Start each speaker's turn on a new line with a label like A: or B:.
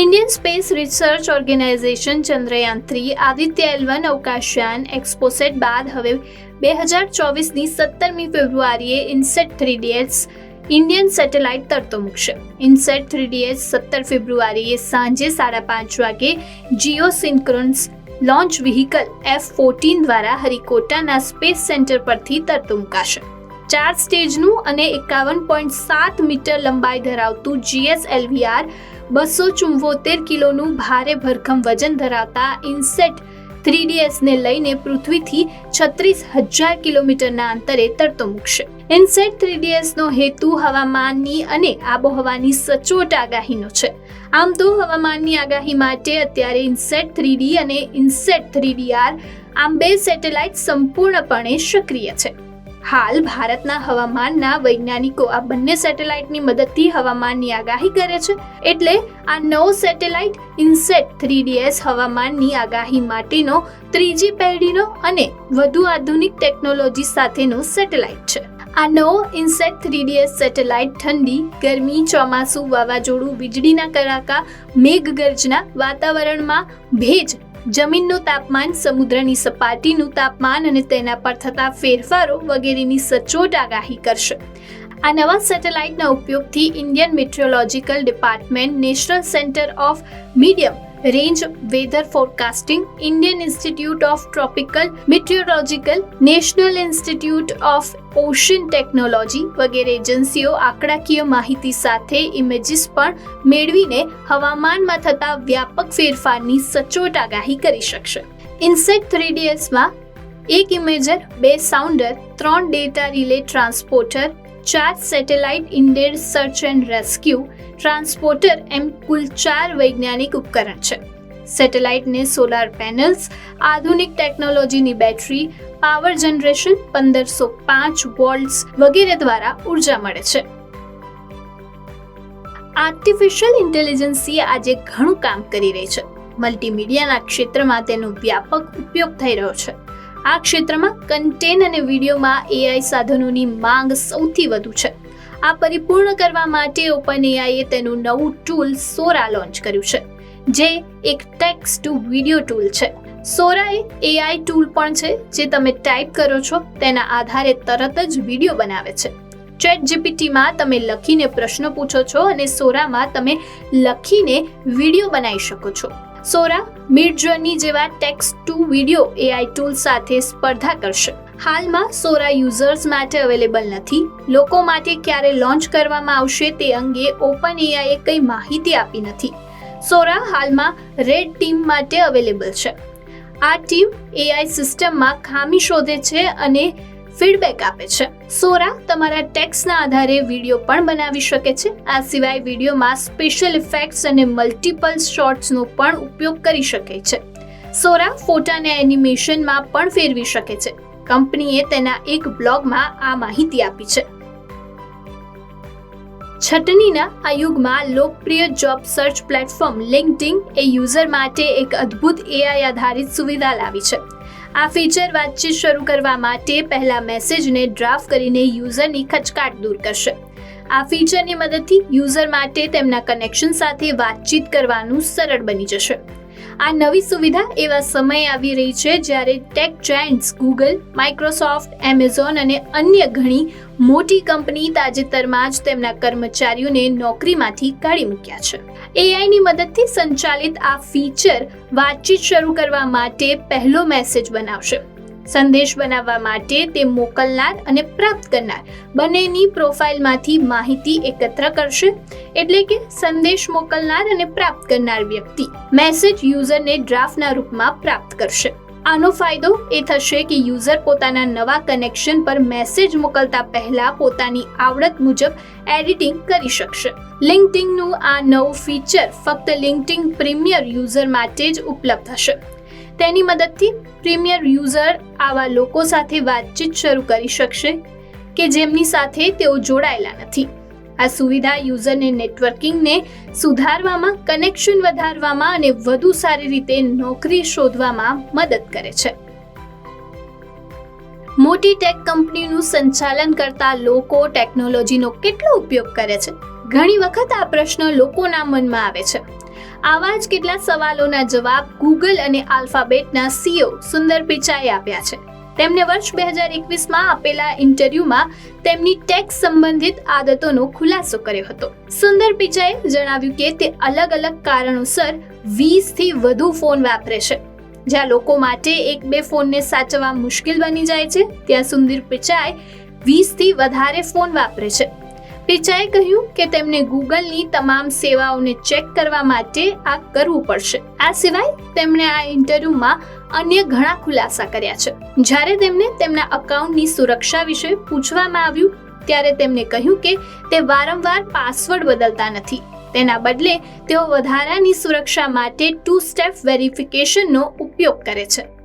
A: Indian Space Research Organisation Chandrayaan three Aditya L one અવકાશયાન XPoSat બાદ હવે બે હજાર ચોવીસની સત્તરમી ફેબ્રુઆરીએ INSAT three DS Indian satellite તરતો મૂકશે. ઇન્સેટ થ્રી ડીએસ સત્તર ફેબ્રુઆરીએ સાંજે સાડા પાંચ વાગે geosynchronous launch vehicle F fourteen દ્વારા હરિકોટાના સ્પેસ સેન્ટર પરથી તરતો મુકાશે. ચાર સ્ટેજનું અને એકાવન પોઈન્ટ સાત મીટર લંબાઈ ધરાવતું જીએસએલવીઆર બસો ચુંવોતેર કિલોનું ભારે ભરખમ વજન ધરાવતા ઇન્સેટ થ્રીડીએસને લઈને પૃથ્વીથી છત્રીસ હજાર કિલોમીટરના અંતરે તરતો મૂકશે. ઇન્સેટ થ્રીડીએસનો હેતુ હવામાનની અને આબોહવાની સચોટ આગાહીનો છે. આમ તો હવામાનની આગાહી માટે અત્યારે ઇન્સેટ થ્રીડી અને ઇન્સેટ થ્રીડીઆર આમ બે સેટેલાઇટ સંપૂર્ણપણે સક્રિય છે. હાલ ભારતના હવામાનના વૈજ્ઞાનિકો આ બંને સેટેલાઇટની મદદથી હવામાનની આગાહી કરે છે. એટલે આ નવો સેટેલાઇટ ઇન્સેટ થ્રી ડીએસ હવામાનની આગાહી માટેનો ત્રીજી પેઢીનો અને વધુ આધુનિક ટેકનોલોજી સાથેનો સેટેલાઇટ છે. આ નવો ઇન્સેટ થ્રી ડીએસ સેટેલાઇટ ઠંડી, ગરમી, ચોમાસું, વાવાઝોડું, વીજળીના કડાકા, મેઘગર્જના વાતાવરણમાં ભેજ જમીનનું તાપમાન, સમુદ્રની સપાટીનું તાપમાન અને તેના પર થતા ફેરફારો વગેરેની સચોટ આગાહી કરશે. આ નવા સેટેલાઇટના ઉપયોગથી Indian Meteorological Department National Centre for Medium Range Weather Forecasting Indian Institute of Tropical Meteorological National Institute of Ocean Technology વગેરે એજન્સીઓ આંકડાકીય માહિતી સાથે ઇમેજીસ પણ મેળવીને હવામાનમાં થતા વ્યાપક ફેરફારની સચોટ આગાહી કરી શકશે. ઇન્સેક્ટ થ્રીડીએસમાં એક ઇમેજર બે સાઉન્ડર ત્રણ ડેટા રિલે ટ્રાન્સપોર્ટર ચાર satellite aided search and rescue transponder એમ કુલ ચાર વૈજ્ઞાનિક ઉપકરણ છે. સેટેલાઇટને સોલાર પેનલ્સ, આધુનિક ટેકનોલોજીની બેટરી, પાવર જનરેશન પંદરસો પાંચ વોલ્ટ્સ વગેરે દ્વારા ઊર્જા મળે છે. આર્ટિફિશિયલ ઇન્ટેલિજન્સી આજે ઘણું કામ કરી રહી છે. મલ્ટીમીડિયાના ક્ષેત્રમાં તેનો વ્યાપક ઉપયોગ થઈ રહ્યો છે. આ ક્ષેત્રમાં કન્ટેન્ટ અને વિડીયોમાં એઆઈ સાધનોની માંગ સૌથી વધુ છે. આ પરિપૂર્ણ કરવા માટે ઓપન એઆઈએ તેનું નવું ટૂલ સોરા લોન્ચ કર્યું છે, જે એક ટેક્સ ટુ વીડિયો ટૂલ છે. સોરા એ એઆઈ ટૂલ પણ છે, જે તમે ટાઈપ કરો છો, તેના આધારે તરત જ વીડિયો બનાવે છે. ચેટ જીપીટીમાં તમે લખીને પ્રશ્ન પૂછો છો અને સોરામાં તમે લખીને વીડિયો બનાવી શકો છો. સોરા મિડ જર્ની જેવા text to video AI tool સાથે સ્પર્ધા કરશે. હાલમાં સોરા યુઝર્સ માટે અવેલેબલ નથી. લોકો માટે ક્યારે લોન્ચ કરવામાં આવશે તે અંગે ઓપન એઆઈએ કંઈ માહિતી આપી નથી. સોરા હાલમાં રેડ ટીમ માટે અવેલેબલ છે. આ ટીમ એઆઈ સિસ્ટમમાં ખામી શોધે છે અને ફીડબેક આપે છે. સોરા તમારા ટેક્સના આધારે વીડિયો પણ બનાવી શકે છે. આ સિવાય વિડીયોમાં સ્પેશિયલ ઇફેક્ટ્સ અને મલ્ટિપલ શોર્ટ્સનો પણ ઉપયોગ કરી શકે છે. સોરા ફોટાને એનિમેશનમાં પણ ફેરવી શકે છે. કંપનીએ તેના એક બ્લોગમાં આ માહિતી આપી છે. છટણીના આ યુગમાં લોકપ્રિય જોબ સર્ચ પ્લેટફોર્મ લિંકડિંગ એ યુઝર માટે એક અદ્ભુત એઆઈ આધારિત સુવિધા લાવી છે. આ ફીચર વાતચીત શરૂ કરવા માટે પહેલા મેસેજને ડ્રાફ્ટ કરીને યુઝરની ખચકાટ દૂર કરશે. આ ફીચરની મદદથી યુઝર માટે તેમના કનેક્શન સાથે વાતચીત કરવાનું સરળ બની જશે. આ નવી સુવિધા એવા સમયે આવી રહી છે જ્યારે tech giants Google Microsoft Amazon અને અન્ય ઘણી મોટી કંપની તાજેતરમાં જ તેમના કર્મચારીઓને નોકરીમાંથી કાઢી મૂક્યા છે. એઆઈની મદદથી સંચાલિત આ ફીચર વાતચીત શરૂ કરવા માટે પહેલો મેસેજ બનાવશે. સંદેશ બનાવવા માટે તે મોકલનાર અને પ્રાપ્ત કરનાર. બંનેની પ્રોફાઇલમાંથી માહિતી એકત્ર કરશે, એટલે કે સંદેશ મોકલનાર અને પ્રાપ્ત કરનાર વ્યક્તિ મેસેજ યુઝરને ડ્રાફ્ટના રૂપમાં પ્રાપ્ત કરશે. આનો ફાયદો એ થશે કે યુઝર પોતાના નવા કનેક્શન પર મેસેજ મોકલતા પહેલા પોતાની આવડત મુજબ એડિટિંગ કરી શકશે. લિંક્ડઇનનું આ નવું ફીચર ફક્ત લિંક્ડઇન પ્રીમિયર યુઝર માટે જ ઉપલબ્ધ હશે. તેની મદદથી પ્રીમિયર યુઝર આવા લોકો સાથે વાતચીત શરૂ કરી શકશે કે જેમની સાથે તેઓ જોડાયેલા નથી. આ સુવિધા યુઝરને નેટવર્કિંગને સુધારવામાં, કનેક્શન વધારવામાં અને વધુ સારી રીતે નોકરી શોધવામાં મદદ કરે છે. મોટી ટેક કંપનીનું સંચાલન કરતા લોકો ટેકનોલોજીનો કેટલો ઉપયોગ કરે છે? ઘણી વખત આ પ્રશ્ન લોકોના મનમાં આવે છે. આવા જ કેટલા સવાલોના જવાબ ગૂગલ અને આલ્ફાબેટના સીઓ સુંદર પિચાએ આપ્યા છે. તેમને વર્ષ બે હજાર એકવીસમાં આપેલા ઇન્ટરવ્યુમાં તેમની ટેક્સ સંબંધિત આદતોનો ખુલાસો કર્યો હતો. સુંદર પિચાએ જણાવ્યું કે તે અલગ અલગ કારણોસર વીસથી વધુ ફોન વાપરે છે. જ્યાં લોકો માટે એક બે ફોનને સાચવવા મુશ્કેલ બની જાય છે, ત્યાં સુંદર પિચાઈ વીસથી વધારે ફોન વાપરે છે. પિચાએ કહ્યું કે તેમને ગૂગલની તમામ સેવાઓને ચેક કરવા માટે આ કરવું પડશે. આ સિવાય તેમણે આ ઇન્ટરવ્યુમાં અન્ય ઘણા ખુલાસા કર્યા છે. જ્યારે તેમને તેમના અકાઉન્ટની સુરક્ષા વિશે પૂછવામાં આવ્યું, ત્યારે તેમણે કહ્યું કે તે વારંવાર પાસવર્ડ બદલતા નથી. તેના બદલે તેઓ વધારાની સુરક્ષા માટે ટુ સ્ટેપ વેરિફિકેશનનો ઉપયોગ કરે છે.